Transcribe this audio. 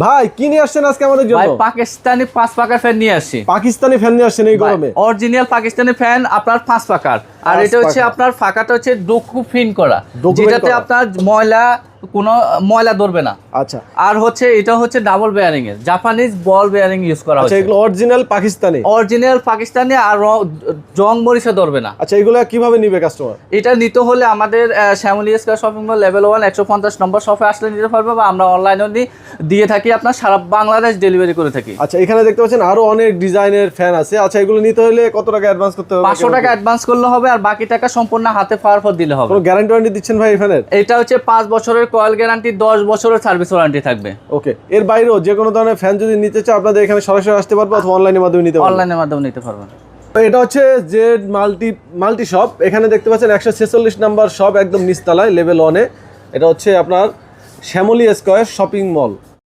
ভাই কি নিয়ে আসছেন আজকে আমাদের ভাই জন্য পাকিস্তানি পাঁচ পাকার ফ্যান নিয়ে আসছি। পাকিস্তানি ফ্যান নিয়ে আসছেন এই গরমে। অরিজিনাল পাকিস্তানি ফ্যান আপনার পাঁচ পাকার আর এটা হচ্ছে আপনার ফাঁকাটা হচ্ছে ডোকু ফিন করা যেটাতে আপনার ময়লা কোনো ময়লা ধরবে না। আচ্ছা। আর হচ্ছে এটা হচ্ছে ডাবল বেয়ারিং এর জাপানিজ বল বেয়ারিং ইউজ করা আচ্ছা হচ্ছে। এগুলো অরিজিনাল পাকিস্তানি? অরিজিনাল পাকিস্তানি আর জং মরিচে ধরবে না। আচ্ছা এগুলো কীভাবে নিবে কাস্টমার এটা নিতে হলে আমাদের Shyamoli square shopping mall level one একশো পঞ্চাশ নম্বর শপে আসলে নিতে পারবে বা আমরা অনলাইনেও দিয়ে থাকি আপনার সারা বাংলাদেশ ডেলিভারি করে থাকি। আচ্ছা এখানে দেখতে পাচ্ছেন আরও অনেক ডিজাইনের ফ্যান আছে। আচ্ছা এগুলো নিতে হলে কত টাকা অ্যাডভান্স করতে হবে? পাঁচশো টাকা অ্যাডভান্স করলে হবে আর বাকি টাকা সম্পূর্ণ হাতে পাওয়ার পর দিলে হবে। কোনো গ্যারান্টি ওয়ারেন্টি দিচ্ছেন ভাই ফ্যানের? এটা হচ্ছে পাঁচ বছরের কয়েল গ্যারান্টি দশ বছরের সার্ভিস ওয়ারেন্টি থাকবে। ওকে এর বাইরেও যে কোনো ধরনের ফ্যান যদি নিতে চাও আপনাদের এখানে সরাসরি আসতে পারব অথবা অনলাইনের মাধ্যমে নিতে পারব। অনলাইনের মাধ্যমে নিতে পারবেন। এটা হচ্ছে যে মাল্টি মাল্টি শপ এখানে দেখতে পাচ্ছেন একশো ছেচল্লিশ নাম্বার শপ একদম নিচতলায় লেভেল ওয়ানে এটা হচ্ছে আপনার শ্যামলী স্কোয়ার শপিং মল